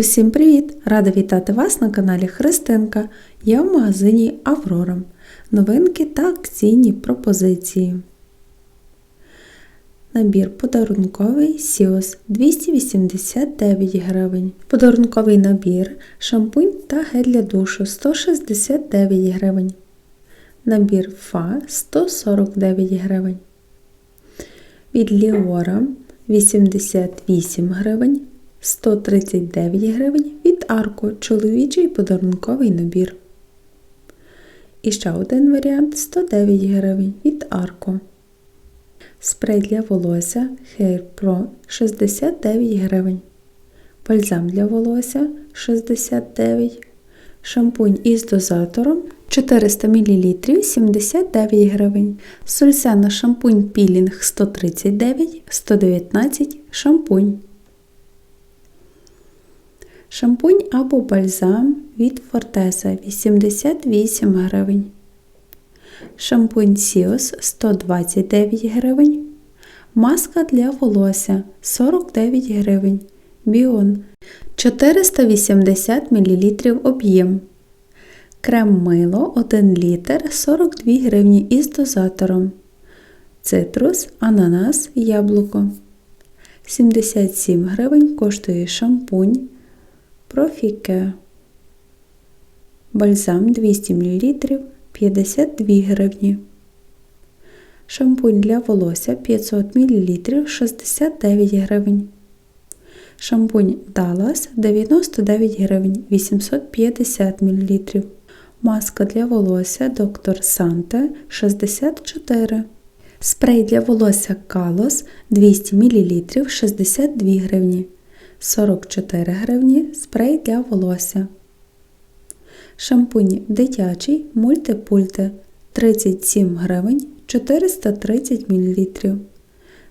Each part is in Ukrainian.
Усім привіт! Рада вітати вас на каналі Христинка. Я в магазині Аврора. Новинки та акційні пропозиції. Набір подарунковий Сіос 289 гривень. Подарунковий набір шампунь та гель для душу 169 гривень. Набір Фа 149 гривень. Від Ліора 88 гривень. 139 гривень від Арко чоловічий подарунковий набір. І ще один варіант 109 гривень від Арко. Спрей для волосся Hair Pro 69 гривень. Бальзам для волосся 69 Шампунь із дозатором 400 мл 79 гривень. Сульсена шампунь пілінг 139 119 шампунь. Шампунь або бальзам від Фортеса 88 гривень. Шампунь Сіос 129 гривень. Маска для волосся 49 гривень. Біон 480 мл об'єм. Крем мило 1 літр 42 гривні із дозатором. Цитрус, ананас, яблуко. 77 гривень коштує шампунь. Профіке. Бальзам 200 мл 52 гривні. Шампунь для волосся 500 мл 69 гривень. Шампунь Dallas 99 гривень 850 мл. Маска для волосся Доктор Санте 64 Спрей для волосся Калос 200 мл 62 гривні. 44 гривні спрей для волосся. Шампунь дитячий мультипульти 37 гривень 430 мл.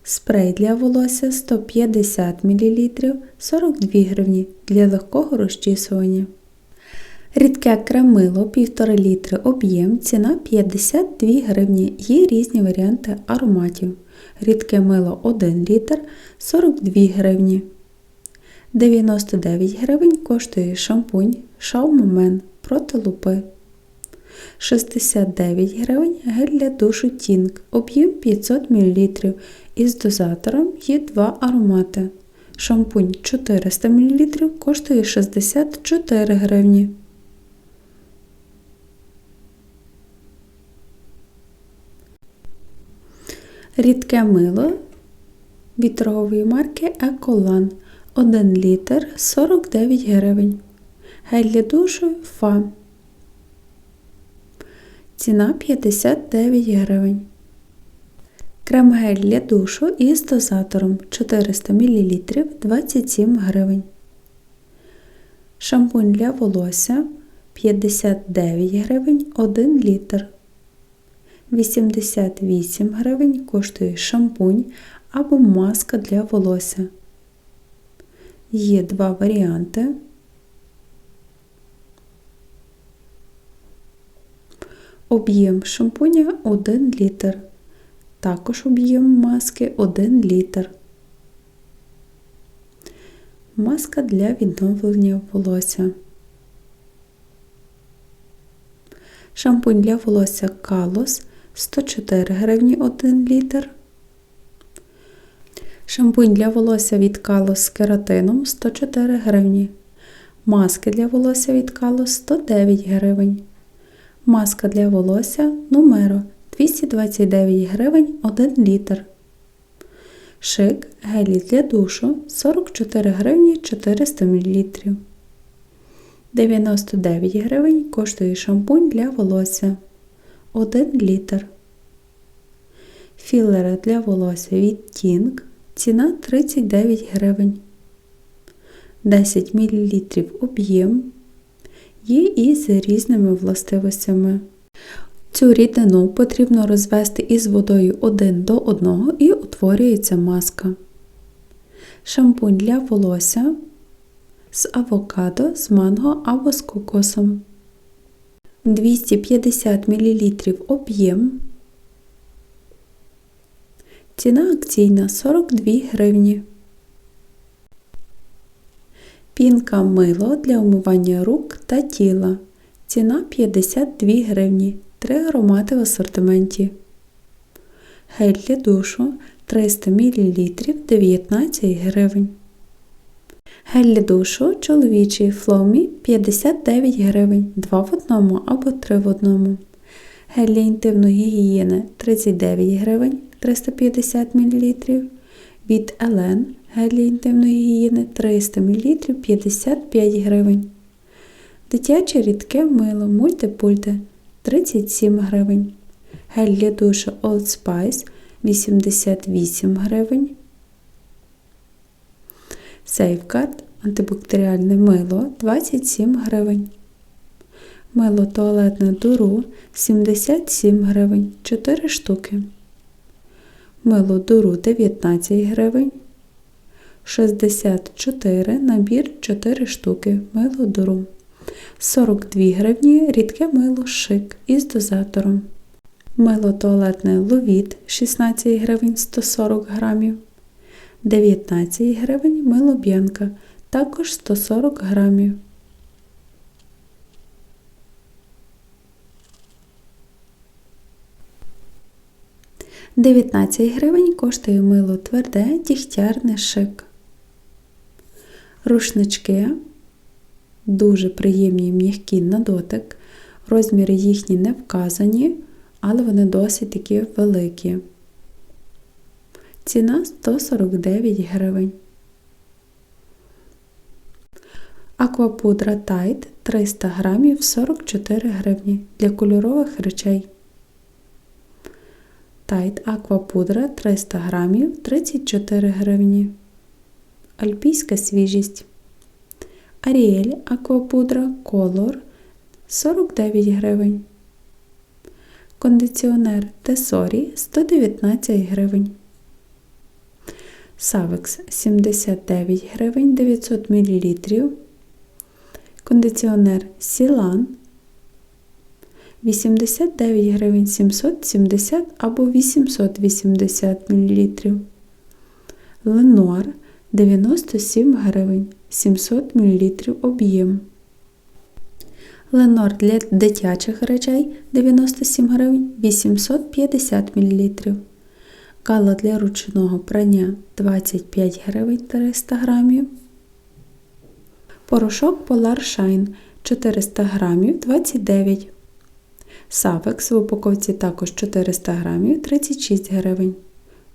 Спрей для волосся 150 мл 42 гривні для легкого розчісування. Рідке кремило 1,5 літри об'єм, ціна 52 гривні. Є різні варіанти ароматів. Рідке мило 1 літр 42 гривні. 99 гривень коштує шампунь Шаумомен проти лупи. 69 гривень гель для душу Тінг, об'єм 500 мл. Із дозатором є два аромати. Шампунь 400 мл коштує 64 гривні. Рідке мило від торгової марки Еколан 1 літр 49 гривень. Гель для душу Фа. Ціна 59 гривень. Крем-гель для душу із дозатором 400 мл 27 гривень. Шампунь для волосся 59 гривень 1 літр. 88 гривень коштує шампунь або маска для волосся. Є два варіанти. Об'єм шампуня 1 літр. Також об'єм маски 1 літр. Маска для відновлення волосся. Шампунь для волосся Калос 104 гривні 1 літр. Шампунь для волосся від Калос з кератином 104 гривні. Маски для волосся від Калос 109 гривень. Маска для волосся Numero 229 гривень 1 літр. Шик гелі для душу 44 гривні 400 мл. 99 гривень коштує шампунь для волосся 1 літр. Філери для волосся від Тінг Ціна 39 гривень. 10 мл об'єм. Є і з різними властивостями. Цю рідину потрібно розвести із водою 1 до 1 і утворюється маска. Шампунь для волосся з авокадо, з манго або з кокосом. 250 мл об'єм. Ціна акційна 42 гривні. Пінка мило для умивання рук та тіла. Ціна 52 гривні. Три аромати в асортименті. Гель для душу 300 мл 19 гривень. Гель для душу чоловічий фломі 59 гривень, 2 в одному або 3 в одному. Гель для інтимної гігієни 39 гривень 350 мл. Від Елен гель для інтимної гігієни 300 мл 55 гривень. Дитяче рідке мило мультипульте 37 гривень. Гель для душу Old Spice 88 гривень. Сейфгард антибактеріальне мило 27 гривень. Мило туалетне дуру 77 гривень 4 штуки. Мило дуру 19 гривень. 64 набір 4 штуки. Мило дуру. 42 гривні рідке мило шик із дозатором. Мило ловіт 16 гривень 140 грамів. 19 гривень мило б'янка, також 140 грамів. Дев'ятнадцять гривень коштує мило тверде, дігтярне шик. Рушнички дуже приємні м'які на дотик. Розміри їхні не вказані, але вони досить такі великі. Ціна 149 гривень. Аквапудра Тайт 300 грамів 44 гривні для кольорових речей. Тайт Аквапудра 300 грамів 34 гривні. Альпійська свіжість. Аріель Аквапудра Color 49 гривень. Кондиціонер Тесорі 119 гривень. Савекс 79 гривень 900 мл. Кондиціонер Сілан 89 гривень 770 або 880 мл. Ленуар 97 гривень 700 мл об'єм. Ленор для дитячих речей 97 гривень 850 мл. Кала для ручного прання 25 гривень 300 грамів. Порошок Polar Shine 400 грамів 29 Савекс в упаковці також 400 грамів 36 гривень.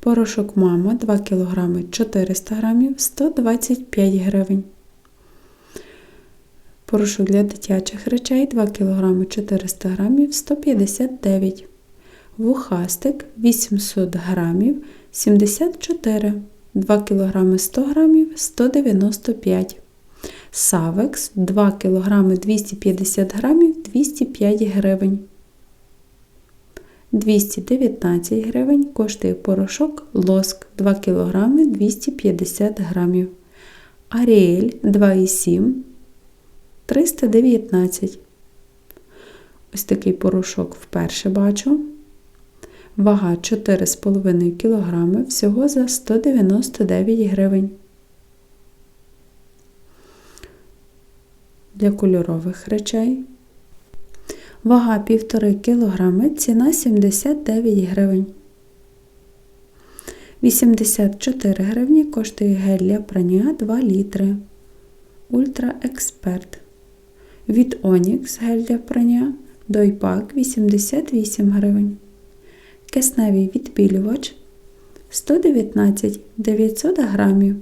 Порошок Мама 2 кг 400 грамів 125 гривень. Порошок для дитячих речей 2 кг 400 грамів 159 Вухастик 800 грамів 74 2 кг 100 грамів 195 Савекс 2 кг 250 грамів 205 гривень. 219 гривень коштує порошок лоск 2 кг 250 грамів. Аріель 2,7 319. Ось такий порошок вперше бачу. Вага 4,5 кг всього за 199 гривень. Для кольорових речей. Вага 1,5 кг, ціна 79 гривень. 84 гривні коштує гель для прання 2 літри. Ультра Експерт. Від Onyx гель для прання Дойпак 88 гривень. Кисневий відбілювач 119 900 грамів.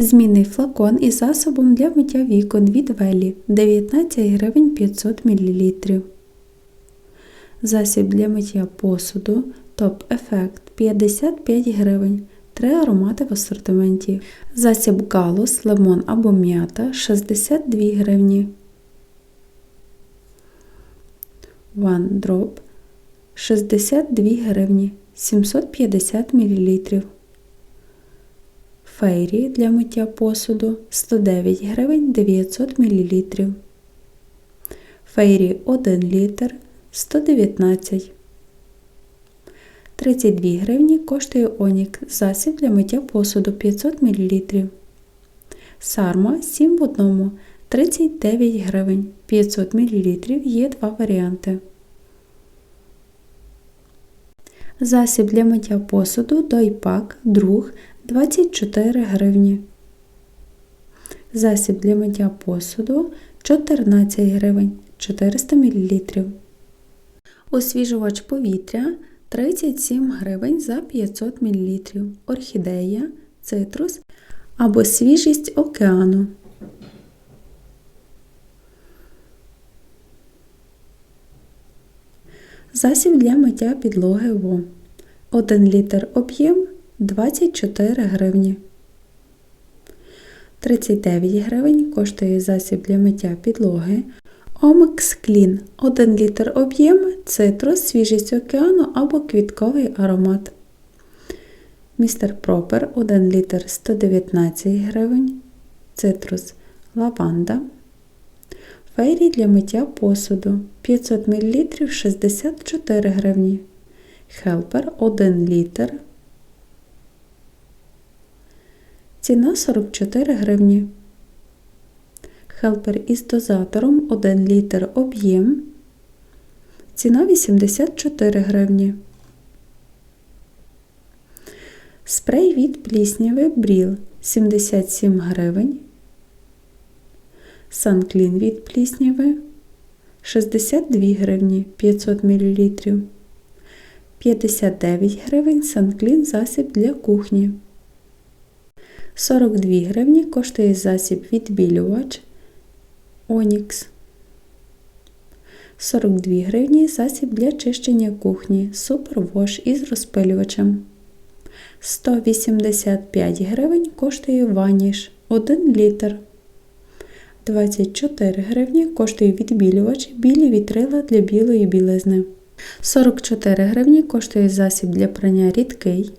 Змінний флакон із засобом для миття вікон від Велі 19 гривень 500 мл. Засіб для миття посуду Топ Ефект 55 гривень. Три аромати в асортименті. Засіб галус, лимон або м'ята 62 гривні. One Drop 62 гривні 750 мл. Фейрі для миття посуду 109 гривень 900 мл. Фейрі 1 літр 119 32 гривні коштує Онік засіб для миття посуду 500 мл. Сарма 7 в одному 39 гривень. 500 мл є два варіанти. Засіб для миття посуду Дойпак друг 24 гривні. Засіб для миття посуду 14 гривень 400 мл. Освіжувач повітря 37 гривень за 500 мл. Орхідея, цитрус або свіжість океану. Засіб для миття підлоги ВО. 1 літр об'єм 24 гривні. 39 гривень коштує засіб для миття підлоги. Омекс Клін 1 літр об'єм, цитрус, свіжість океану або квітковий аромат. Містер Пропер 1 літр 119 гривень. Цитрус лаванда. Фейрі для миття посуду 500 мл 64 гривні. Хелпер 1 літр. Ціна 44 гривні. Хелпер із дозатором 1 літр об'єм. Ціна 84 гривні. Спрей від плісняви Бріл 77 гривень. Санклін від плісняви 62 гривні 500 мл. 59 гривень санклін засіб для кухні. 42 гривні коштує засіб відбілювач Онікс. 42 гривні засіб для чищення кухні Супервош із розпилювачем. 185 гривень коштує ваніш 1 літр. 24 гривні коштує відбілювач білі вітрила для білої білизни. 44 гривні коштує засіб для прання рідкий.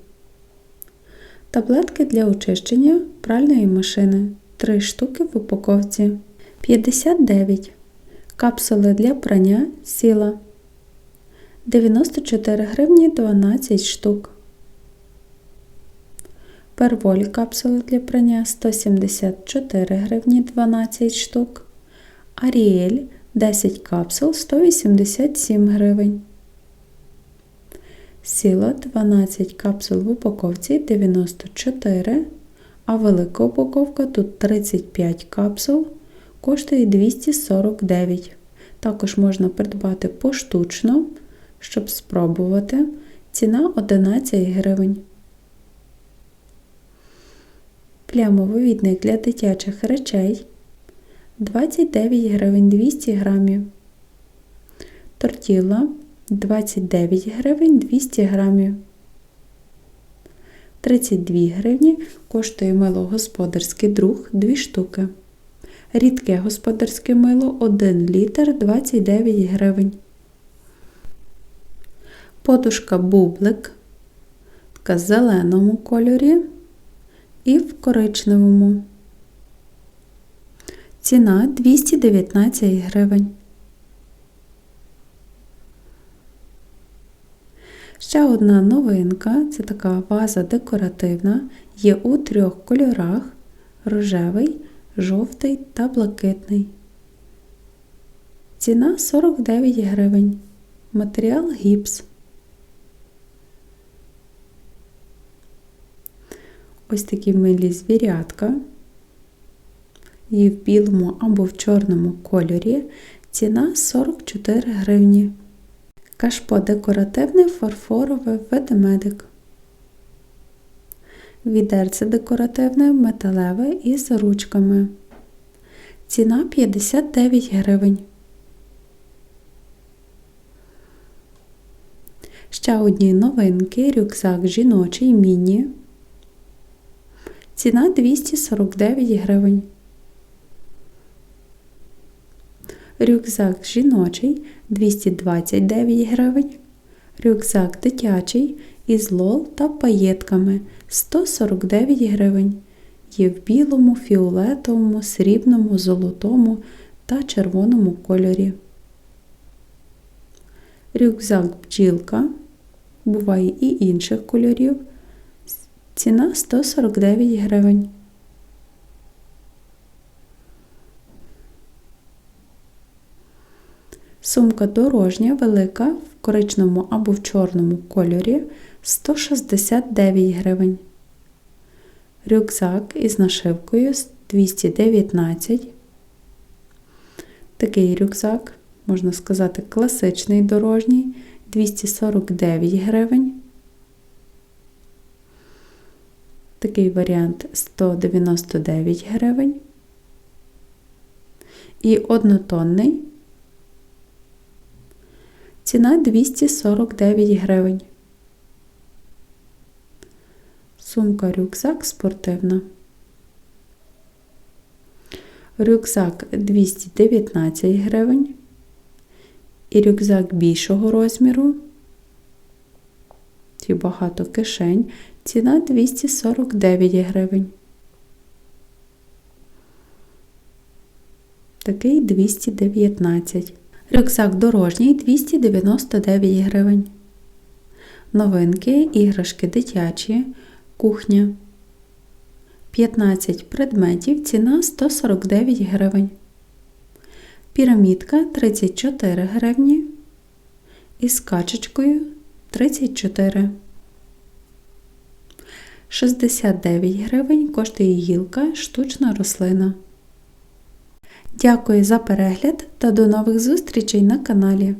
Таблетки для очищення пральної машини 3 штуки в упаковці. 59. Капсули для прання сіла 94 гривні 12 штук. Перволь капсули для прання 174 гривні 12 штук. Аріель 10 капсул 187 гривень. Сіло 12 капсул в упаковці 94, а велика упаковка тут 35 капсул коштує 249. Також можна придбати поштучно, щоб спробувати. Ціна 11 гривень. Плямовивідник для дитячих речей 29 гривень 200 грамів. Тортіла 29 гривень 200 грамів. 32 гривні коштує мило господарський друг 2 штуки. Рідке господарське мило 1 літр 29 гривень. Подушка бублик. Така в зеленому кольорі і в коричневому. Ціна 219 гривень. Ще одна новинка це така ваза декоративна, є у трьох кольорах рожевий, жовтий та блакитний. Ціна 49 гривень. Матеріал гіпс. Ось такі милі звірятка. І в білому або в чорному кольорі. Ціна 44 гривні. Кашпо декоративне фарфорове ведмедик. Відерце декоративне металеве із ручками. Ціна 59 гривень. Ще одні новинки рюкзак жіночий міні. Ціна 249 гривень. Рюкзак жіночий 229 гривень. Рюкзак дитячий із лол та паєтками 149 гривень. Є в білому, фіолетовому, срібному, золотому та червоному кольорі. Рюкзак бджілка. Буває і інших кольорів. Ціна 149 гривень. Сумка дорожня велика в коричневому або в чорному кольорі 169 гривень. Рюкзак із нашивкою 219. Такий рюкзак, можна сказати, класичний дорожній 249 гривень. Такий варіант 199 гривень. І однотонний. Ціна 249 гривень. Сумка рюкзак спортивна. Рюкзак 219 гривень. І рюкзак більшого розміру. І багато кишень. Ціна 249 гривень. Такий 219. Рюкзак дорожній 299 гривень. Новинки, іграшки дитячі, кухня. 15 предметів, ціна 149 гривень. Пірамідка 34 гривні. Із качечкою 34. 69 гривень коштує гілка штучна рослина. Дякую за перегляд та до нових зустрічей на каналі.